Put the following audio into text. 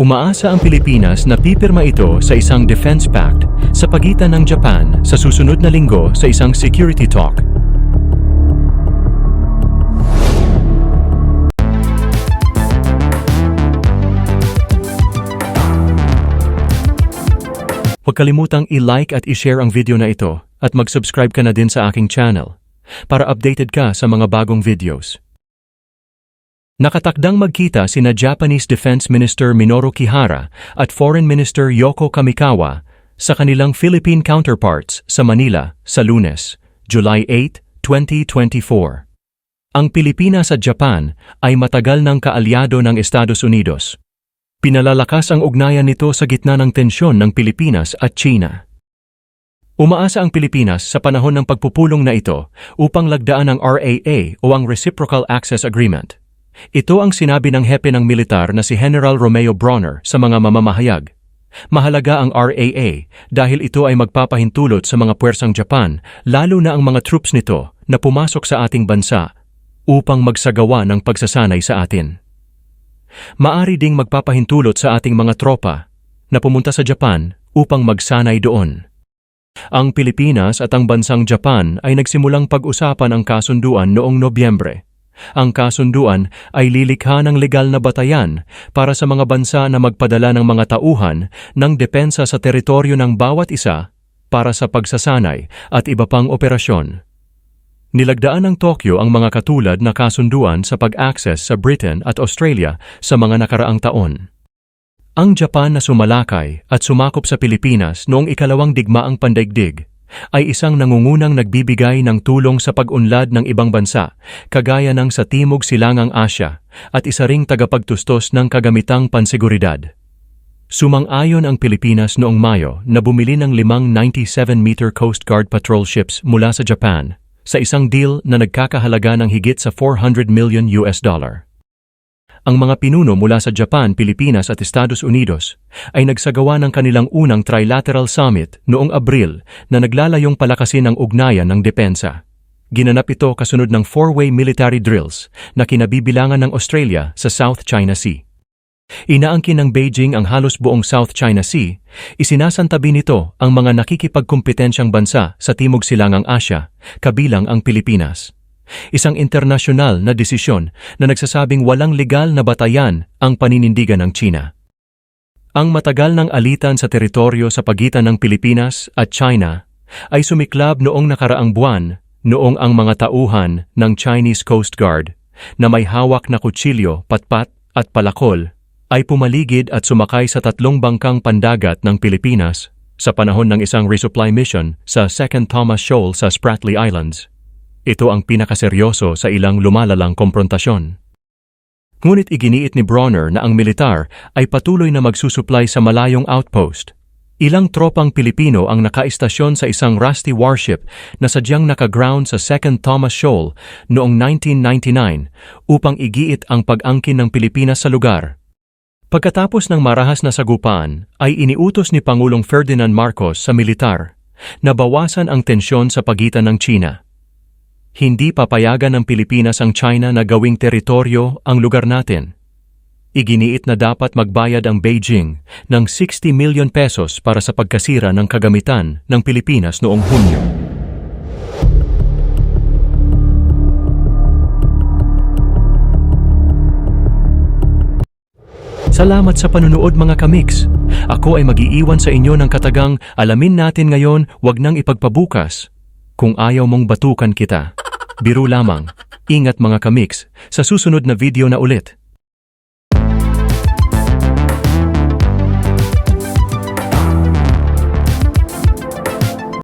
Umaasa ang Pilipinas na pipirma ito sa isang defense pact sa pagitan ng Japan sa susunod na linggo sa isang security talk. Huwag kalimutang i-like at i-share ang video na ito at mag-subscribe ka na din sa aking channel para updated ka sa mga bagong videos. Nakatakdang magkita sina Japanese Defense Minister Minoru Kihara at Foreign Minister Yoko Kamikawa sa kanilang Philippine counterparts sa Manila sa Lunes, July 8, 2024. Ang Pilipinas at Japan ay matagal ng kaalyado ng Estados Unidos. Pinalalakas ang ugnayan nito sa gitna ng tensyon ng Pilipinas at China. Umaasa ang Pilipinas sa panahon ng pagpupulong na ito upang lagdaan ang RAA o ang Reciprocal Access Agreement. Ito ang sinabi ng hepe ng militar na si General Romeo Bronner sa mga mamamahayag. Mahalaga ang RAA dahil ito ay magpapahintulot sa mga puwersang Japan, lalo na ang mga troops nito na pumasok sa ating bansa upang magsagawa ng pagsasanay sa atin. Maari ding magpapahintulot sa ating mga tropa na pumunta sa Japan upang magsanay doon. Ang Pilipinas at ang bansang Japan ay nagsimulang pag-usapan ang kasunduan noong Nobyembre. Ang kasunduan ay lilikha ng legal na batayan para sa mga bansa na magpadala ng mga tauhan ng depensa sa teritoryo ng bawat isa para sa pagsasanay at iba pang operasyon. Nilagdaan ng Tokyo ang mga katulad na kasunduan sa pag-access sa Britain at Australia sa mga nakaraang taon. Ang Japan na sumalakay at sumakop sa Pilipinas noong ikalawang digmaang pandaigdig ay isang nangungunang nagbibigay ng tulong sa pag-unlad ng ibang bansa, kagaya ng sa Timog Silangang Asya, at isa ring tagapagtustos ng kagamitang pansiguridad. Sumang-ayon ang Pilipinas noong Mayo na bumili ng limang 97-meter Coast Guard patrol ships mula sa Japan sa isang deal na nagkakahalaga ng higit sa 400 million US dollar. Ang mga pinuno mula sa Japan, Pilipinas at Estados Unidos ay nagsagawa ng kanilang unang trilateral summit noong Abril na naglalayong palakasin ang ugnayan ng depensa. Ginanap ito kasunod ng four-way military drills na kinabibilangan ng Australia sa South China Sea. Inaangkin ng Beijing ang halos buong South China Sea, isinasantabi nito ang mga nakikipagkompetensyang bansa sa Timog Silangang Asya, kabilang ang Pilipinas. Isang internasyonal na desisyon na nagsasabing walang legal na batayan ang paninindigan ng China. Ang matagal ng alitan sa teritoryo sa pagitan ng Pilipinas at China ay sumiklab noong nakaraang buwan noong ang mga tauhan ng Chinese Coast Guard na may hawak na kutsilyo, patpat at palakol ay pumaligid at sumakay sa tatlong bangkang pandagat ng Pilipinas sa panahon ng isang resupply mission sa 2nd Thomas Shoal sa Spratly Islands. Ito ang pinakaseryoso sa ilang lumalalang komprontasyon. Ngunit iginiit ni Bronner na ang militar ay patuloy na magsusupply sa malayong outpost. Ilang tropang Pilipino ang nakaistasyon sa isang rusty warship na sadyang nakaground sa 2nd Thomas Shoal noong 1999 upang igiit ang pag-angkin ng Pilipinas sa lugar. Pagkatapos ng marahas na sagupaan, ay iniutos ni Pangulong Ferdinand Marcos sa militar na bawasan ang tensyon sa pagitan ng China. Hindi papayagan ng Pilipinas ang China na gawing teritoryo ang lugar natin. Iginiit na dapat magbayad ang Beijing ng 60 million pesos para sa pagkasira ng kagamitan ng Pilipinas noong Hunyo. Salamat sa panunood mga kamiks. Ako ay magiiwan sa inyo ng katagang alamin natin ngayon wag nang ipagpabukas. Kung ayaw mong batukan kita. Biro lamang. Ingat mga kamiks. Sa susunod na video na ulit.